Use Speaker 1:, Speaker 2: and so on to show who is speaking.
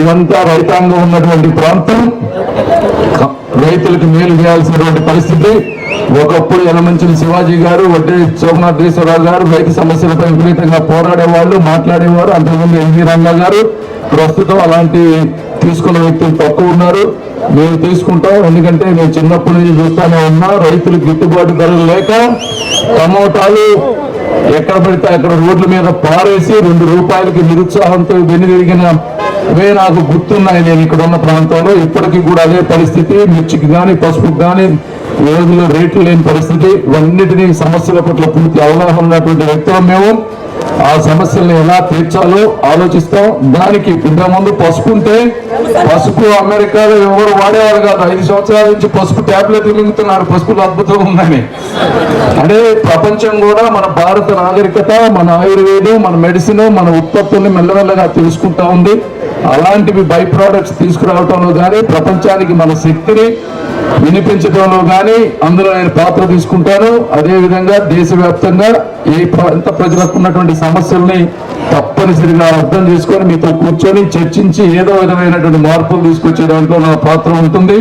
Speaker 1: ఇదంతా రైతాంగం ఉన్నటువంటి ప్రాంతం. రైతులకు మేలు చేయాల్సినటువంటి పరిస్థితి. ఒకప్పుడు ఎనమంచిన శివాజీ గారు వడ్డే సోమనాథ్ గారు రైతు సమస్యలపై విపరీతంగా పోరాడేవాళ్ళు మాట్లాడేవారు. అంతకుముందు ఎన్వీ రంగా గారు ప్రస్తుతం అలాంటి తీసుకున్న వ్యక్తులు తక్కువ ఉన్నారు. మేము తీసుకుంటాం. ఎందుకంటే మేము చిన్నప్పటి నుంచి చూస్తానే ఉన్నా రైతులు గిట్టుబాటు ధరలు లేక టమోటాలు ఎక్కడ పడితే అక్కడ రోడ్ల మీద పారేసి రెండు రూపాయలకి నిరుత్సాహంతో వెనుదిరిగిన అవే నాకు గుర్తున్నాయి. నేను ఇక్కడ ఉన్న ప్రాంతంలో ఇప్పటికీ కూడా అదే పరిస్థితి. మిర్చికి కానీ పసుపుకి కానీ రోజుల్లో రేట్లు లేని పరిస్థితి. ఇవన్నిటినీ సమస్యల పట్ల పూర్తి అవగాహన ఉన్నటువంటి వ్యక్తులు మేము. ఆ సమస్యల్ని ఎలా తీర్చాలో ఆలోచిస్తాం. దానికి ఇంతకుముందు పసుపు ఉంటే పసుపు అమెరికాలో ఎవరు వాడేవారు కాదు. ఐదు సంవత్సరాల నుంచి పసుపు టాబ్లెట్లు మింగుతున్నారు. పసుపులు అద్భుతం ఉందని. అంటే ప్రపంచం కూడా మన భారత నాగరికత మన ఆయుర్వేదం మన మెడిసిన్ మన ఉత్పత్తుల్ని మెల్లమెల్లగా తెలుసుకుంటా ఉంది. అలాంటివి బై ప్రోడక్ట్స్ తీసుకురావటంలో కానీ ప్రపంచానికి మన శక్తిని వినిపించడంలో కానీ అందులో నేను పాత్ర తీసుకుంటాను. అదేవిధంగా దేశవ్యాప్తంగా ఏ ప్రాంత ప్రజలకు ఉన్నటువంటి సమస్యల్ని తప్పనిసరిగా అర్థం చేసుకొని మీతో కూర్చొని చర్చించి ఏదో విధమైనటువంటి మార్పులు తీసుకొచ్చే దాంట్లో నా పాత్ర ఉంటుంది.